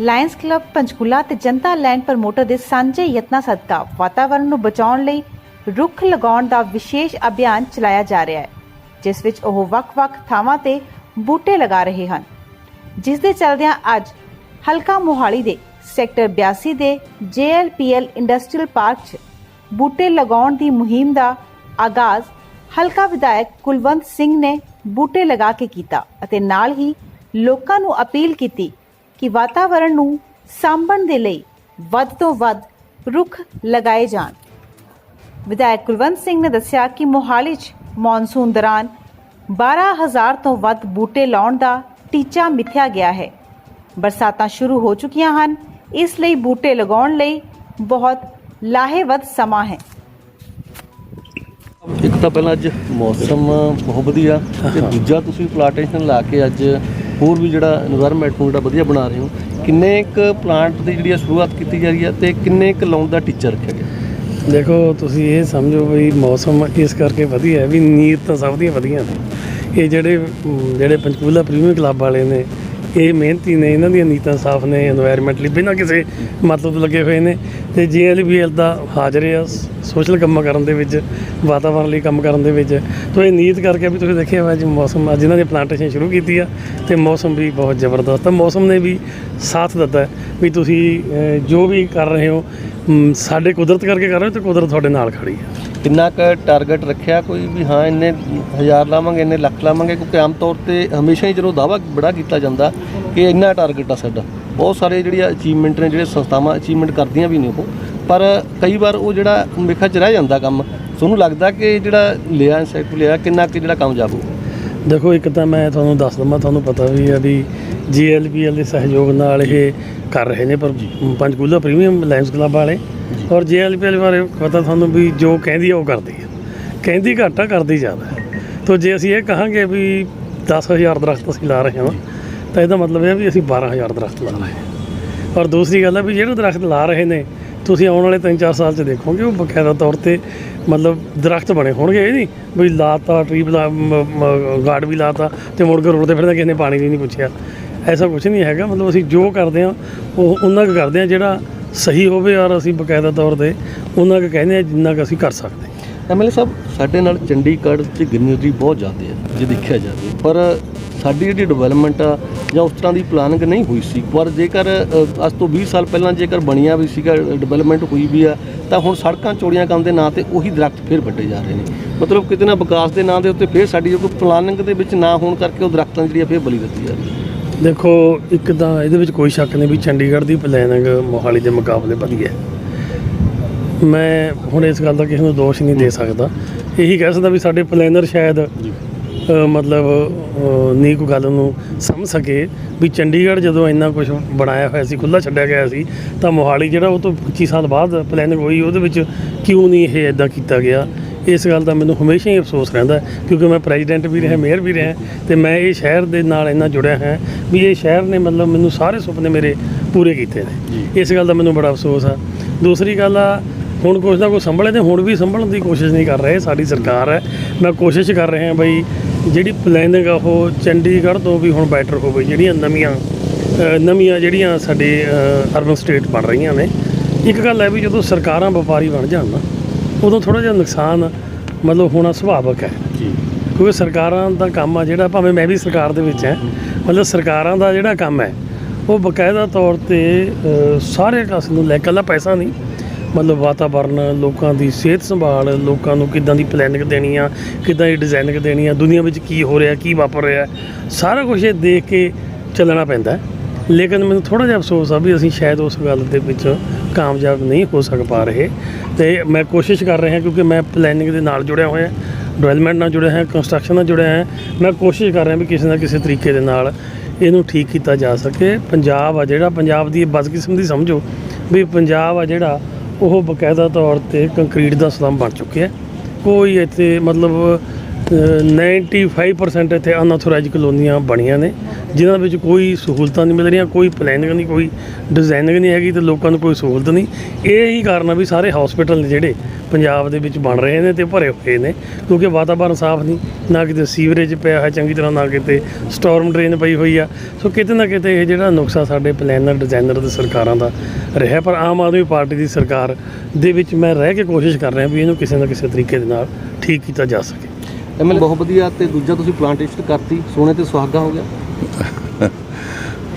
Lions club, Panchkula ਤੇ ਜਨਤਾ land promoter ਦੇ ਸਾਂਝੇ ਯਤਨਾਂ ਸਦਕਾ ਵਾਤਾਵਰਣ ਨੂੰ ਬਚਾਉਣ ਲਈ ਰੁੱਖ ਲਗਾਉਣ ਦਾ ਵਿਸ਼ੇਸ਼ ਅਭਿਆਨ ਚਲਾਇਆ ਜਾ ਰਿਹਾ ਹੈ, ਜਿਸ ਵਿੱਚ ਉਹ ਵੱਖ-ਵੱਖ ਥਾਵਾਂ ਤੇ ਬੂਟੇ ਲਗਾ ਰਹੇ ਹਨ। ਜਿਸ ਦੇ ਚਲਦਿਆਂ ਅੱਜ ਹਲਕਾ ਮੋਹਾਲੀ ਦੇ ਸੈਕਟਰ 82 ਦੇ JLPL ਇੰਡਸਟਰੀਅਲ ਪਾਰਕ 'ਚ ਬੂਟੇ ਲਗਾਉਣ ਦੀ ਮੁਹਿੰਮ ਦਾ ਆਗਾਜ਼ ਹਲਕਾ ਵਿਧਾਇਕ ਕੁਲਵੰਤ ਸਿੰਘ ਨੇ ਬੂਟੇ ਲਗਾ ਕੇ ਕੀਤਾ ਅਤੇ ਨਾਲ ਹੀ ਲੋਕਾਂ ਨੂੰ ਅਪੀਲ ਕੀਤੀ ਕਿ ਵਾਤਾਵਰਣ ਨੂੰ ਸਾਂਭਣ ਦੇ ਲਈ ਵੱਧ ਤੋਂ ਵੱਧ ਰੁੱਖ ਲਗਾਏ ਜਾਣ। ਵਿਧਾਇਕ ਕੁਲਵੰਤ ਸਿੰਘ ਨੇ ਦੱਸਿਆ ਕਿ ਮੋਹਾਲੀ 'ਚ ਮੌਨਸੂਨ ਦੌਰਾਨ 12000 ਤੋਂ ਵੱਧ ਬੂਟੇ ਲਾਉਣ ਦਾ ਟੀਚਾ ਮਿੱਥਿਆ ਗਿਆ ਹੈ। ਬਰਸਾਤਾਂ ਸ਼ੁਰੂ ਹੋ ਚੁੱਕੀਆਂ ਹਨ। ਇਸ ਲਈ ਬੂਟੇ ਲਗਾਉਣ ਲਈ ਬਹੁਤ ਲਾਹੇਵੰਦ ਸਮਾਂ ਹੈ। ਇੱਕ ਤਾਂ ਪਹਿਲਾਂ ਅੱਜ ਮੌਸਮ ਬਹੁਤ ਵਧੀਆ ਤੇ ਦੂਜਾ ਤੁਸੀਂ ਪਲਾਂਟੇਸ਼ਨ ਲਾ ਕੇ ਅੱਜ ਹੋਰ ਵੀ ਜਿਹੜਾ এনवायरमेंट ਨੂੰ ਜਿਹੜਾ ਵਧੀਆ ਬਣਾ ਰਹੇ ਹੋ, ਕਿੰਨੇ ਕੁ ਪਲਾਂਟ ਦੀ ਜਿਹੜੀ ਸ਼ੁਰੂਆਤ ਕੀਤੀ ਜਾ ਰਹੀ ਹੈ ਤੇ ਕਿੰਨੇ ਕੁ ਲਾਉਣ ਦਾ ਟੀਚਾ ਰੱਖਿਆ ਗਿਆ? ਦੇਖੋ, ਤੁਸੀਂ ਇਹ ਸਮਝੋ ਵੀ ਮੌਸਮ ਇਸ ਕਰਕੇ ਵਧੀਆ ਵੀ ਨੀਰ ਤਾਂ ਸਭ ਦੀਆਂ ਵਧੀਆਂ ਨੇ। ਇਹ ਜਿਹੜੇ ਜਿਹੜੇ ਪੰਚਕੂਲਾ ਪ੍ਰੀਮੀਅਮ ਕਲੱਬ ਵਾਲੇ ਨੇ ਇਹ ਮਿਹਨਤੀ ਨੇ, ਇਹਨਾਂ ਦੀਆਂ ਨੀਤਾਂ ਸਾਫ਼ ਨੇ এনवायरमेंट ਲਈ ਬਿਨਾਂ ਕਿਸੇ ਮਤਲਬ ਲੱਗੇ ਹੋਏ ਨੇ। ਤੇ ਜੀਐਲਬੀਐਲ ਦਾ ਹਾਜ਼ਰੇ ਆ ਸੋਸ਼ਲ ਕੰਮ ਕਰਨ ਦੇ ਵਿੱਚ ਵਾਤਾਵਰਣ ਲਈ ਕੰਮ ਕਰਨ ਦੇ ਵਿੱਚ। ਤੋਂ ਇਹ ਨੀਤ ਕਰਕੇ ਵੀ ਤੁਸੀਂ ਦੇਖਿਆ ਹੋਇਆ ਜੀ, ਮੌਸਮ ਅੱਜ ਇਹਨਾਂ ਨੇ ਪਲਾਂਟੇਸ਼ਨ ਸ਼ੁਰੂ ਕੀਤੀ ਆ, ਤੇ ਮੌਸਮ ਵੀ ਬਹੁਤ ਜ਼ਬਰਦਸਤ ਆ। ਮੌਸਮ ਨੇ ਵੀ ਸਾਥ ਦਿੱਤਾ ਵੀ ਤੁਸੀਂ ਜੋ ਵੀ ਕਰ ਰਹੇ ਹੋ ਸਾਡੇ ਕੁਦਰਤ ਕਰਕੇ ਕਰ ਰਹੇ ਹੋ ਤੇ ਕੁਦਰਤ ਤੁਹਾਡੇ ਨਾਲ ਖੜੀ ਹੈ ਕਿੰਨਾ ਕੁ ਟਾਰਗੇਟ ਰੱਖਿਆ ਕੋਈ ਵੀ ਹਾਂ ਇੰਨੇ ਹਜ਼ਾਰ ਲਾਵਾਂਗੇ ਇੰਨੇ ਲੱਖ ਲਾਵਾਂਗੇ? ਕਿਉਂਕਿ ਆਮ ਤੌਰ ਤੇ ਹਮੇਸ਼ਾ ਹੀ ਜਦੋਂ ਦਾਵਾ ਬੜਾ ਕੀਤਾ ਜਾਂਦਾ ਕਿ ਇੰਨਾ ਟਾਰਗੇਟ ਆ ਸਾਡਾ। ਬਹੁਤ ਸਾਰੇ ਜਿਹੜੀਆਂ ਅਚੀਵਮੈਂਟ ਨੇ ਜਿਹੜੇ ਸੰਸਥਾਵਾਂ ਅਚੀਵਮੈਂਟ ਕਰਦੀਆਂ ਵੀ ਨੇ ਉਹ। ਪਰ ਕਈ ਵਾਰ ਉਹ ਜਿਹੜਾ ਮੇਖਾ ਚ ਰਹਿ ਜਾਂਦਾ ਕੰਮ ਤੁਹਾਨੂੰ ਲੱਗਦਾ ਕਿ ਜਿਹੜਾ ਲਿਆ ਸੈਕਟਰ ਲਿਆ ਕਿੰਨਾ ਕਿ ਜਿਹੜਾ ਕਾਮਯਾਬ ਹੋ ਦੇਖੋ ਇੱਕ ਤਾਂ ਮੈਂ ਤੁਹਾਨੂੰ ਦੱਸ ਦਵਾਂ ਤੁਹਾਨੂੰ ਪਤਾ ਵੀ ਹੈ ਵੀ ਜੀਐਲਪੀਐਲ ਦੇ ਸਹਿਯੋਗ ਨਾਲ ਇਹ ਕਰ ਰਹੇ ਨੇ ਪਰ ਪੰਚਕੂਲਾ ਪ੍ਰੀਮੀਅਮ ਲਾਇਨਸ ਕਲੱਬ ਵਾਲੇ। ਔਰ ਜੀਐਲਪੀਐਲ ਬਾਰੇ ਪਤਾ ਤੁਹਾਨੂੰ ਵੀ ਜੋ ਕਹਿੰਦੀ ਆ ਉਹ ਕਰਦੀ ਹੈ ਕਹਿੰਦੀ ਘੱਟ ਆ ਕਰਦੀ ਜ਼ਿਆਦਾ ਹੈ। ਤੋ ਜੇ ਅਸੀਂ ਇਹ ਕਹਾਂਗੇ ਵੀ 10000 ਦਰਖਤ ਅਸੀਂ ਲਾ ਰਹੇ ਹਾਂ, ਤਾਂ ਇਹਦਾ ਮਤਲਬ ਇਹ ਹੈ ਵੀ ਅਸੀਂ 12000 ਦਰਖਤ ਲਾ ਰਹੇ ਹਾਂ। ਔਰ ਦੂਸਰੀ ਗੱਲ ਆ ਵੀ ਜਿਹੜੇ ਦਰਖਤ ਲਾ ਰਹੇ ਨੇ, ਤੁਸੀਂ ਆਉਣ ਵਾਲੇ 3-4 ਸਾਲ 'ਚ ਦੇਖੋਗੇ, ਉਹ ਬਕਾਇਦਾ ਤੌਰ ਤੇ ਮਤਲਬ ਦਰਖਤ ਬਣੇ ਹੋਣਗੇ, ਇਹ ਨਹੀਂ ਵੀ ਲਾਤਾ ਟਰੀ ਗਾਰਡ ਵੀ ਲਾਤਾ ਤੇ ਮੁੜ ਕੇ ਰੋਡ ਤੇ ਫਿਰਦਾ ਕਿਸੇ ਨੇ ਪਾਣੀ ਵੀ ਨਹੀਂ ਪੁੱਛਿਆ। ਐਸਾ ਕੁਝ ਨਹੀਂ ਹੈਗਾ, ਮਤਲਬ ਅਸੀਂ ਜੋ ਕਰਦੇ ਹਾਂ, ਉਹ ਉਹਨਾਂ ਕੁ ਕਰਦੇ ਹਾਂ ਜਿਹੜਾ ਸਹੀ ਹੋਵੇ ਔਰ ਅਸੀਂ ਬਕਾਇਦਾ ਤੌਰ ਤੇ ਉਹਨਾਂ ਕੁ ਕਹਿੰਦੇ ਹਾਂ ਜਿੰਨਾ ਕੁ ਅਸੀਂ ਕਰ ਸਕਦੇ ਹਾਂ। ਐਮਐਲਏ ਸਾਹਿਬ, ਸਾਡੇ ਨਾਲ ਚੰਡੀਗੜ੍ਹ 'ਚ ਗ੍ਰੀਨਰੀ ਬਹੁਤ ਜ਼ਿਆਦਾ ਹੈ ਜੇ ਦੇਖਿਆ ਜਾਵੇ। ਪਰ ਸਾਡੀ ਜਿਹੜੀ ਡਿਵੈਲਪਮੈਂਟ ਆ, ਜਾਂ ਉਸ ਤਰ੍ਹਾਂ ਦੀ ਪਲਾਨਿੰਗ ਨਹੀਂ ਹੋਈ ਸੀ। ਪਰ ਜੇਕਰ ਅੱਜ ਤੋਂ 20 ਸਾਲ ਪਹਿਲਾਂ ਜੇਕਰ ਬਣੀਆਂ ਵੀ ਸੀਗਾ ਡਿਵੈਲਪਮੈਂਟ ਹੋਈ ਵੀ ਆ, ਤਾਂ ਹੁਣ ਸੜਕਾਂ ਚੋੜੀਆਂ ਕਰਨ ਦੇ ਨਾਂ ਤੇ ਉਹੀ ਦਰਖਤ ਫੇਰ ਵੱਡੇ ਜਾ ਰਹੇ ਨੇ। ਮਤਲਬ ਕਿਤੇ ਨਾ ਵਿਕਾਸ ਦੇ ਨਾਂ ਦੇ ਉੱਤੇ ਫੇਰ ਸਾਡੀ ਜੋ ਪਲਾਨਿੰਗ ਦੇ ਵਿੱਚ ਨਾ ਹੋਣ ਕਰਕੇ ਉਹ ਦਰਖਤਾਂ ਜਿਹੜੀਆਂ ਜਿਹੜੀ ਫੇਰ ਬਲੀ ਦਿੱਤੀ ਜਾ ਰਹੀ ਹੈ ਦੇਖੋ ਇੱਕ ਤਾਂ ਇਹਦੇ ਵਿੱਚ ਕੋਈ ਸ਼ੱਕ ਨਹੀਂ ਵੀ ਚੰਡੀਗੜ੍ਹ ਦੀ ਪਲੈਨਿੰਗ ਮੋਹਾਲੀ ਦੇ ਮੁਕਾਬਲੇ ਵਧੀਆ ਹੈ। ਮੈਂ ਹੁਣ ਇਸ ਗੱਲ ਦਾ ਕਿਸੇ ਨੂੰ ਦੋਸ਼ ਨਹੀਂ ਦੇ ਸਕਦਾ। ਇਹੀ ਕਹਿ ਸਕਦਾ ਵੀ ਸਾਡੇ ਪਲੈਨਰ ਸ਼ਾਇਦ ਮਤਲਬ ਨਹੀਂ ਕੋਈ ਗੱਲ ਨੂੰ ਸਮਝ ਸਕੇ ਵੀ ਚੰਡੀਗੜ੍ਹ ਜਦੋਂ ਇੰਨਾ ਕੁਝ ਬਣਾਇਆ ਹੋਇਆ ਸੀ ਖੁੱਲਾ ਛੱਡਿਆ ਗਿਆ ਸੀ ਤਾਂ ਮੋਹਾਲੀ ਜਿਹੜਾ ਉਹ ਤੋਂ 25 ਸਾਲ ਬਾਅਦ ਪਲੈਨਿੰਗ ਹੋਈ ਉਹਦੇ ਵਿੱਚ ਕਿਉਂ ਨਹੀਂ ਇਹ ਇਦਾਂ ਕੀਤਾ ਗਿਆ? ਇਸ ਗੱਲ ਦਾ ਮੈਨੂੰ ਹਮੇਸ਼ਾ ਹੀ ਅਫਸੋਸ ਰਹਿੰਦਾ ਕਿਉਂਕਿ ਮੈਂ ਪ੍ਰੈਜ਼ੀਡੈਂਟ ਵੀ ਰਿਹਾ ਮੇਅਰ ਵੀ ਰਿਹਾ ਤੇ ਮੈਂ ਇਹ ਸ਼ਹਿਰ ਦੇ ਨਾਲ ਇੰਨਾ ਜੁੜਿਆ ਹਾਂ ਵੀ ਇਹ ਸ਼ਹਿਰ ਨੇ ਮਤਲਬ ਮੈਨੂੰ ਸਾਰੇ ਸੁਪਨੇ ਮੇਰੇ ਪੂਰੇ ਕੀਤੇ ਨੇ। ਇਸ ਗੱਲ ਦਾ ਮੈਨੂੰ ਬੜਾ ਅਫਸੋਸ ਆ। ਦੂਸਰੀ ਗੱਲ ਆ ਹੁਣ ਕੁਛ ਨਾ ਕੁਛ ਸੰਭਲੇ ਤੇ ਹੁਣ ਵੀ ਸੰਭਲਣ ਦੀ ਕੋਸ਼ਿਸ਼ ਨਹੀਂ ਕਰ ਰਹੇ ਸਾਡੀ ਸਰਕਾਰ ਹੈ। ਮੈਂ ਕੋਸ਼ਿਸ਼ ਕਰ ਰਹੇ ਹਾਂ ਬਈ ਜਿਹੜੀ ਪਲੈਨਿੰਗ ਆ ਉਹ ਚੰਡੀਗੜ੍ਹ ਤੋਂ ਵੀ ਹੁਣ ਬੈਟਰ ਹੋਵੇ ਜਿਹੜੀਆਂ ਨਵੀਆਂ ਨਵੀਆਂ ਜਿਹੜੀਆਂ ਸਾਡੇ ਅਰਬਨ ਸਟੇਟ ਬਣ ਰਹੀਆਂ ਨੇ। ਇੱਕ ਗੱਲ ਹੈ ਵੀ ਜਦੋਂ ਸਰਕਾਰਾਂ ਵਪਾਰੀ ਬਣ ਜਾਣ ਨਾ ਉਦੋਂ ਥੋੜਾ ਜਿਹਾ ਨੁਕਸਾਨ ਮਤਲਬ ਹੋਣਾ ਸੁਭਾਵਕ ਹੈ ਜੀ ਕਿਉਂਕਿ ਸਰਕਾਰਾਂ ਦਾ ਕੰਮ ਆ ਜਿਹੜਾ ਭਾਵੇਂ ਮੈਂ ਵੀ ਸਰਕਾਰ ਦੇ ਵਿੱਚ ਹਾਂ ਮਤਲਬ ਸਰਕਾਰਾਂ ਦਾ ਜਿਹੜਾ ਕੰਮ ਹੈ ਉਹ ਬਕਾਇਦਾ ਤੌਰ ਤੇ ਸਾਰੇ ਕਾਸੇ ਨੂੰ ਲੈ ਕੇ ਇਕੱਲਾ ਪੈਸਾ ਨਹੀਂ ਮਤਲਬ ਵਾਤਾਵਰਨ ਲੋਕਾਂ ਦੀ ਸਿਹਤ ਸੰਭਾਲ ਲੋਕਾਂ ਨੂੰ ਕਿੱਦਾਂ ਦੀ ਪਲੈਨਿੰਗ ਦੇਣੀ ਆ ਕਿੱਦਾਂ ਦੀ ਡਿਜ਼ਾਈਨਿੰਗ ਦੇਣੀ ਆ ਦੁਨੀਆ ਵਿੱਚ ਕੀ ਹੋ ਰਿਹਾ ਕੀ ਵਾਪਰ ਰਿਹਾ ਸਾਰਾ ਕੁਝ ਇਹ ਦੇਖ ਕੇ ਚੱਲਣਾ ਪੈਂਦਾ ਹੈ। ਲੇਕਿਨ ਮੈਨੂੰ ਥੋੜਾ ਜਿਹਾ ਅਫਸੋਸ ਆ ਵੀ ਅਸੀਂ ਸ਼ਾਇਦ ਉਸ ਗੱਲ ਦੇ ਵਿੱਚ ਕਾਮਯਾਬ ਨਹੀਂ ਹੋ ਸਕ ਪਾ ਰਹੇ। ਤੇ ਮੈਂ ਕੋਸ਼ਿਸ਼ ਕਰ ਰਿਹਾ ਕਿਉਂਕਿ ਮੈਂ ਪਲੈਨਿੰਗ ਦੇ ਨਾਲ ਜੁੜਿਆ ਹੋਇਆ ਡਿਵੈਲਪਮੈਂਟ ਨਾਲ ਜੁੜਿਆ ਹਾਂ ਕੰਸਟਰਕਸ਼ਨ ਨਾਲ ਜੁੜਿਆ ਹੈ ਮੈਂ ਕੋਸ਼ਿਸ਼ ਕਰ ਰਿਹਾ ਵੀ ਕਿਸੇ ਨਾ ਕਿਸੇ ਤਰੀਕੇ ਦੇ ਨਾਲ ਇਹਨੂੰ ਠੀਕ ਕੀਤਾ ਜਾ ਸਕੇ। ਪੰਜਾਬ ਆ ਜਿਹੜਾ, ਪੰਜਾਬ ਦੀ ਬਦਕਿਸਮ ਦੀ ਸਮਝੋ ਵੀ ਪੰਜਾਬ ਆ ਜਿਹੜਾ, ਉਹ ਬਕਾਇਦਾ ਤੌਰ ਤੇ ਕੰਕਰੀਟ ਦਾ ਸਲਮ ਬਣ ਚੁੱਕਿਆ। ਕੋਈ ਇੱਥੇ ਮਤਲਬ 95% ਇੱਥੇ ਅਨਆਥੋਰਾਈਜ਼ਡ ਕਲੋਨੀਆਂ ਬਣੀਆਂ ਨੇ, ਜਿਨ੍ਹਾਂ ਵਿੱਚ ਕੋਈ ਸਹੂਲਤਾਂ ਨਹੀਂ ਮਿਲ ਰਹੀਆਂ, ਕੋਈ ਪਲੈਨਿੰਗ ਨਹੀਂ, ਕੋਈ ਡਿਜ਼ਾਈਨਿੰਗ ਨਹੀਂ ਹੈਗੀ ਤੇ ਲੋਕਾਂ ਨੂੰ ਕੋਈ ਸਹੂਲਤ ਨਹੀਂ। ਇਹ ਹੀ ਕਾਰਨ ਆ ਵੀ ਸਾਰੇ ਹਸਪੀਟਲ ਨੇ ਜਿਹੜੇ ਪੰਜਾਬ ਦੇ ਵਿੱਚ ਬਣ ਰਹੇ ਨੇ ਤੇ ਭਰੇ ਹੋਏ ਨੇ, ਕਿਉਂਕਿ ਵਾਤਾਵਰਣ ਸਾਫ਼ ਨਹੀਂ, ਨਾ ਕਿਤੇ ਸੀਵਰੇਜ ਪਿਆ ਹੈ ਚੰਗੀ ਤਰ੍ਹਾਂ, ਨਾ ਕਿਤੇ ਸਟਾਰਮ ਡਰੇਨ ਪਈ ਹੋਈ ਆ। ਸੋ ਕਿਤੇ ਨਾ ਕਿਤੇ ਇਹ ਜਿਹੜਾ ਨੁਕਸਾ ਸਾਡੇ ਪਲੈਨਰ ਡਿਜ਼ਾਈਨਰ ਤੇ ਸਰਕਾਰਾਂ ਦਾ ਰਿਹਾ, ਪਰ ਆਮ ਆਦਮੀ ਪਾਰਟੀ ਦੀ ਸਰਕਾਰ ਦੇ ਵਿੱਚ ਮੈਂ ਰਹਿ ਕੇ ਕੋਸ਼ਿਸ਼ ਕਰ ਰਿਹਾ ਵੀ ਇਹਨੂੰ ਕਿਸੇ ਨਾ ਕਿਸੇ ਤਰੀਕੇ ਦੇ ਨਾਲ ਠੀਕ ਕੀਤਾ ਜਾ ਸਕੇ। ਐਮਐਲਏ ਬਹੁਤ ਵਧੀਆ ਤੇ ਦੂਜਾ ਤੁਸੀਂ ਪਲਾਂਟੇਸ਼ਨ ਕਰਤੀ, ਸੋਨੇ ਤੇ ਸੁਹਾਗਾ ਹੋ ਗਿਆ।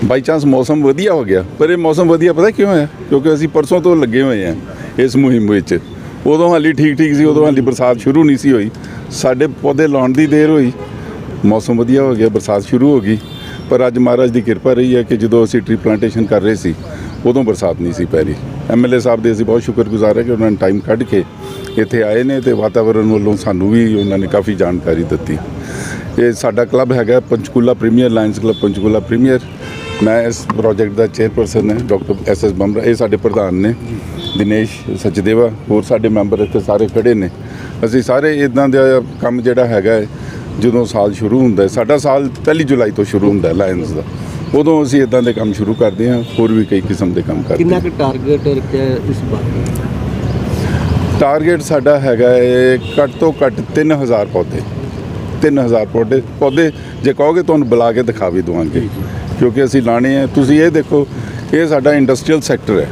ਬਾਈ ਚਾਂਸ ਮੌਸਮ ਵਧੀਆ ਹੋ ਗਿਆ, ਪਰ ਇਹ ਮੌਸਮ ਵਧੀਆ ਪਤਾ ਕਿਉਂ ਹੈ? ਕਿਉਂਕਿ ਅਸੀਂ ਪਰਸੋਂ ਤੋਂ ਲੱਗੇ ਹੋਏ ਹਾਂ ਇਸ ਮੁਹਿੰਮ ਵਿੱਚ। ਉਦੋਂ ਹਾਲੀ ਠੀਕ ਠੀਕ ਸੀ, ਉਦੋਂ ਹਾਲੀ ਬਰਸਾਤ ਸ਼ੁਰੂ ਨਹੀਂ ਸੀ ਹੋਈ। ਸਾਡੇ ਪੌਦੇ ਲਾਉਣ ਦੀ ਦੇਰ ਹੋਈ। ਮੌਸਮ ਵਧੀਆ ਹੋ ਗਿਆ, ਬਰਸਾਤ ਸ਼ੁਰੂ ਹੋ ਗਈ। ਪਰ ਅੱਜ ਮਹਾਰਾਜ ਦੀ ਕਿਰਪਾ ਰਹੀ ਹੈ ਕਿ ਜਦੋਂ ਅਸੀਂ ਟਰੀ ਪਲਾਂਟੇਸ਼ਨ ਕਰ ਰਹੇ ਸੀ ਉਦੋਂ ਬਰਸਾਤ ਨਹੀਂ ਸੀ ਪੈ ਰਹੀ। ਐਮਐਲਏ ਸਾਹਿਬ ਦੇ ਅਸੀਂ ਬਹੁਤ ਸ਼ੁਕਰਗੁਜ਼ਾਰ ਹੈ ਕਿ ਉਹਨਾਂ ਨੇ ਟਾਈਮ ਕੱਢ ਕੇ ਇੱਥੇ ਆਏ ਨੇ ਤੇ ਵਾਤਾਵਰਣ ਵੱਲੋਂ ਸਾਨੂੰ ਵੀ ਉਹਨਾਂ ਨੇ ਕਾਫੀ ਜਾਣਕਾਰੀ ਦਿੱਤੀ। ਇਹ ਸਾਡਾ ਕਲੱਬ ਹੈਗਾ Panchkula premier lions club Panchkula premier ਮੈਂ ਇਸ ਪ੍ਰੋਜੈਕਟ ਦਾ ਚੇਅਰਪਰਸਨ ਹਾਂ ਡਾਕਟਰ ਐਸ ਐਸ ਬੰਬਰਾ ਇਹ ਸਾਡੇ ਪ੍ਰਧਾਨ ਨੇ ਦਿਨੇਸ਼ ਸਚਦੇਵਾ। ਹੋਰ ਸਾਡੇ ਮੈਂਬਰ ਇੱਥੇ ਸਾਰੇ ਖੜੇ ਨੇ। ਅਸੀਂ ਸਾਰੇ ਇਦਾਂ ਦਾ ਕੰਮ ਜਿਹੜਾ ਹੈਗਾ ਹੈ, ਜਦੋਂ ਸਾਲ ਸ਼ੁਰੂ ਹੁੰਦਾ ਸਾਡਾ ਸਾਲ ਪਹਿਲੀ ਜੁਲਾਈ ਤੋਂ ਸ਼ੁਰੂ ਹੁੰਦਾ ਲਾਇਨਸ ਦਾ। ਉਦੋਂ ਅਸੀਂ ਇਦਾਂ ਦੇ ਕੰਮ ਸ਼ੁਰੂ ਕਰਦੇ ਹਾਂ ਹੋਰ ਵੀ ਕਈ ਕਿਸਮ ਦੇ ਕੰਮ ਕਰਦੇ ਕਿੰਨਾ ਕੁ ਟਾਰਗੇਟ ਰੱਖਿਆ ਹੈ ਇਸ ਵਾਰ ਟਾਰਗੇਟ ਸਾਡਾ ਹੈਗਾ ਹੈ ਘੱਟ ਤੋਂ ਘੱਟ 3000 ਪੌਦੇ। 3000 ਪੌਦੇ ਪੌਦੇ ਜੇ ਕਹੋਗੇ ਤੁਹਾਨੂੰ ਬੁਲਾ ਕੇ ਦਿਖਾ ਵੀ ਦਵਾਂਗੇ। ਕਿਉਂਕਿ ਅਸੀਂ ਲਾਣੇ ਆ। ਤੁਸੀਂ ਇਹ ਦੇਖੋ ਇਹ ਸਾਡਾ ਇੰਡਸਟਰੀਅਲ ਸੈਕਟਰ ਹੈ।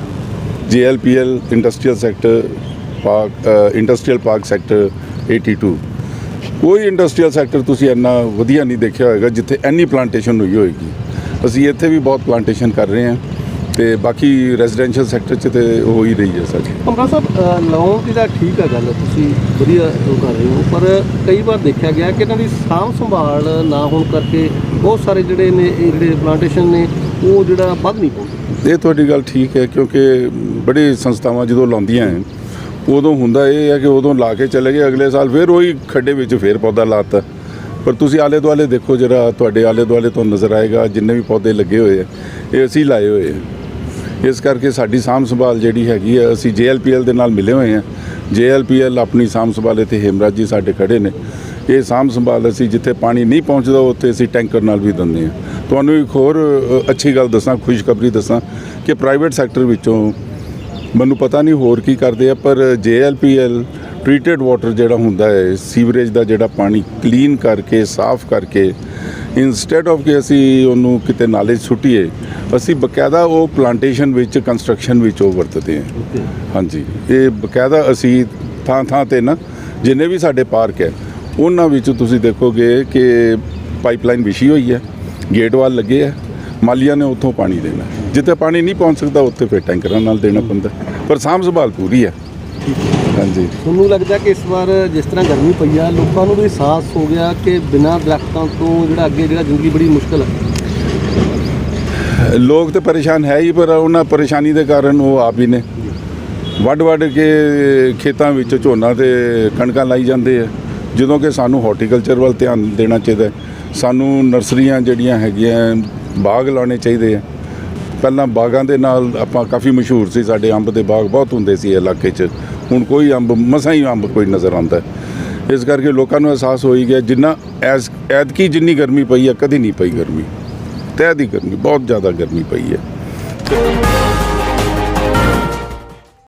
GLPL industrial sector park industrial park sector 82 ਕੋਈ ਇੰਡਸਟਰੀਅਲ ਸੈਕਟਰ ਤੁਸੀਂ ਇੰਨਾ ਵਧੀਆ ਨਹੀਂ ਦੇਖਿਆ ਹੋਵੇਗਾ ਜਿੱਥੇ ਐਨੀ ਪਲਾਂਟੇਸ਼ਨ ਹੋਈ ਹੋਏਗੀ। ਅਸੀਂ ਇੱਥੇ ਵੀ ਬਹੁਤ ਪਲਾਂਟੇਸ਼ਨ ਕਰ ਰਹੇ ਹਾਂ ਤੇ ਬਾਕੀ ਰੈਜ਼ੀਡੈਂਸ਼ੀਅਲ ਸੈਕਟਰ 'ਚ ਤੇ ਹੋ ਹੀ ਰਹੀ ਹੈ ਸਾਡੀ। ਅਮਰਾ ਸਾਹਿਬ ਲਾਉਣ ਦੀ ਤਾਂ ਠੀਕ ਹੈ ਗੱਲ ਤੁਸੀਂ ਵਧੀਆ ਉਹ ਕਰ ਰਹੇ ਹੋ ਪਰ ਕਈ ਵਾਰ ਦੇਖਿਆ ਗਿਆ ਕਿ ਇਹਨਾਂ ਦੀ ਸਾਂਭ ਸੰਭਾਲ ਨਾ ਹੋਣ ਕਰਕੇ ਬਹੁਤ ਸਾਰੇ ਜਿਹੜੇ ਨੇ ਇਹ ਜਿਹੜੇ ਪਲਾਂਟੇਸ਼ਨ ਨੇ ਉਹ ਜਿਹੜਾ ਵੱਧ ਨਹੀਂ ਪਾਉਂਦੇ। ਇਹ ਤੁਹਾਡੀ ਗੱਲ ਠੀਕ ਹੈ ਕਿਉਂਕਿ ਬੜੀ ਸੰਸਥਾਵਾਂ ਜਦੋਂ ਲਾਉਂਦੀਆਂ ਹੈ ਉਦੋਂ ਹੁੰਦਾ ਇਹ ਹੈ ਕਿ ਉਦੋਂ ਲਾ ਕੇ ਚਲੇ ਗਏ ਅਗਲੇ ਸਾਲ ਫਿਰ ਉਹੀ ਖੱਡੇ ਵਿੱਚ ਫੇਰ ਪੌਦਾ ਲਾਤਾ। ਪਰ ਤੁਸੀਂ ਆਲੇ ਦੁਆਲੇ ਦੇਖੋ ਜਿਹੜਾ ਤੁਹਾਡੇ ਆਲੇ ਦੁਆਲੇ ਤੋਂ ਨਜ਼ਰ ਆਏਗਾ, ਜਿੰਨੇ ਵੀ ਪੌਦੇ ਲੱਗੇ ਹੋਏ ਆ, ਇਹ ਅਸੀਂ ਲਾਏ ਹੋਏ ਆ। ਇਸ ਕਰਕੇ ਸਾਡੀ ਸਾਂਭ ਸੰਭਾਲ ਜਿਹੜੀ ਹੈਗੀ ਹੈ ਅਸੀਂ ਜੇਐਲਪੀਐਲ ਦੇ ਨਾਲ ਮਿਲੇ ਹੋਏ ਹਾਂ ਜੇਐਲਪੀਐਲ ਆਪਣੀ ਸਾਂਭ ਸੰਭਾਲ ਇੱਥੇ ਹੇਮਰਾਜ ਜੀ ਸਾਡੇ ਖੜੇ ਨੇ। ਇਹ ਸਾਂਭ ਸੰਭਾਲ ਅਸੀਂ ਜਿੱਥੇ ਪਾਣੀ ਨਹੀਂ ਪਹੁੰਚਦਾ, ਉੱਥੇ ਅਸੀਂ ਟੈਂਕਰ ਨਾਲ ਵੀ ਦਿੰਦੇ ਹਾਂ ਤੁਹਾਨੂੰ ਇੱਕ ਹੋਰ ਅੱਛੀ ਗੱਲ ਦੱਸਾਂ, ਖੁਸ਼ਖਬਰੀ ਦੱਸਾਂ ਕਿ ਪ੍ਰਾਈਵੇਟ ਸੈਕਟਰ ਵਿੱਚੋਂ ਮੈਨੂੰ ਪਤਾ ਨਹੀਂ ਹੋਰ ਕੀ ਕਰਦੇ ਆ, ਪਰ ਜੇਐਲਪੀਐਲ ਟ੍ਰੀਟਡ ਵਾਟਰ ਜਿਹੜਾ ਹੁੰਦਾ ਹੈ ਸੀਵਰੇਜ ਦਾ ਜਿਹੜਾ ਪਾਣੀ ਕਲੀਨ ਕਰਕੇ ਸਾਫ਼ ਕਰਕੇ ਇਨਸਟੈਡ ਆਫ ਕਿ ਅਸੀਂ ਉਹਨੂੰ ਕਿਤੇ ਨਾਲੇ ਸੁੱਟੀਏ ਅਸੀਂ ਬਕਾਇਦਾ ਉਹ ਪਲਾਂਟੇਸ਼ਨ ਵਿੱਚ ਕੰਸਟਰਕਸ਼ਨ ਵਿੱਚ ਉਹ ਵਰਤਦੇ ਹਾਂ। ਹਾਂਜੀ। ਇਹ ਬਕਾਇਦਾ ਅਸੀਂ ਥਾਂ ਥਾਂ ਤੇ ਨਾ ਜਿੰਨੇ ਵੀ ਸਾਡੇ ਪਾਰਕ ਹੈ ਉਹਨਾਂ ਵਿੱਚ ਤੁਸੀਂ ਦੇਖੋਗੇ ਕਿ ਪਾਈਪਲਾਈਨ ਵਿਛੀ ਹੋਈ ਹੈ ਗੇਟ ਵਾਲ ਲੱਗੇ ਹੈ ਮਾਲੀਆ ਨੇ ਉੱਥੋਂ ਪਾਣੀ ਦੇਣਾ। ਜਿੱਥੇ ਪਾਣੀ ਨਹੀਂ ਪਹੁੰਚ ਸਕਦਾ ਉੱਥੇ ਫਿਰ ਟੈਂਕਰਾਂ ਨਾਲ ਦੇਣਾ ਪੈਂਦਾ। ਪਰ ਸਾਂਭ ਸੰਭਾਲ ਪੂਰੀ ਹੈ। ਹਾਂਜੀ। ਤੁਹਾਨੂੰ ਲੱਗਦਾ ਕਿ ਇਸ ਵਾਰ ਜਿਸ ਤਰ੍ਹਾਂ ਗਰਮੀ ਪਈ ਆ ਲੋਕਾਂ ਨੂੰ ਵੀ ਅਹਿਸਾਸ ਹੋ ਗਿਆ ਕਿ ਬਿਨਾਂ ਦਰਖਤਾਂ ਤੋਂ ਜਿਹੜਾ ਅੱਗੇ ਜਿਹੜਾ ਜ਼ਿੰਦਗੀ ਬੜੀ ਮੁਸ਼ਕਲ ਹੈ ਲੋਕ ਤੇ ਪਰੇਸ਼ਾਨ ਹੈ ਹੀ ਪਰ ਉਹਨਾਂ ਪਰੇਸ਼ਾਨੀ ਦੇ ਕਾਰਨ ਉਹ ਆਪ ਹੀ ਨੇ। ਵੱਡ ਵੱਡ ਕੇ ਖੇਤਾਂ ਵਿੱਚ ਝੋਨਾ ਤੇ ਕਣਕਾਂ ਲਾਈ ਜਾਂਦੇ ਆ। ਜਦੋਂ ਕਿ ਸਾਨੂੰ ਹਾਰਟੀਕਲਚਰ ਵੱਲ ਧਿਆਨ ਦੇਣਾ ਚਾਹੀਦਾ ਹੈ। ਸਾਨੂੰ ਨਰਸਰੀਆਂ ਜਿਹੜੀਆਂ ਹੈਗੀਆਂ ਬਾਗ ਲਾਉਣੇ ਚਾਹੀਦੇ ਆ। ਪਹਿਲਾਂ ਬਾਗਾਂ ਦੇ ਨਾਲ ਆਪਾਂ ਕਾਫੀ ਮਸ਼ਹੂਰ ਸੀ, ਸਾਡੇ ਅੰਬ ਦੇ ਬਾਗ ਬਹੁਤ ਹੁੰਦੇ ਸੀ ਇਲਾਕੇ 'ਚ। ਹੁਣ ਕੋਈ ਅੰਬ, ਮਸਾਂ ਹੀ ਅੰਬ ਕੋਈ ਨਜ਼ਰ ਆਉਂਦਾ। ਇਸ ਕਰਕੇ ਲੋਕਾਂ ਨੂੰ ਅਹਿਸਾਸ ਹੋਈ ਗਿਆ, ਜਿੰਨਾ ਐਸ, ਐਤਕੀ ਜਿੰਨੀ ਗਰਮੀ ਪਈ ਹੈ ਕਦੀ ਨਹੀਂ ਪਈ ਗਰਮੀ। ਤਹਿ ਦੀ ਗਰਮੀ, ਬਹੁਤ ਜ਼ਿਆਦਾ ਗਰਮੀ ਪਈ ਹੈ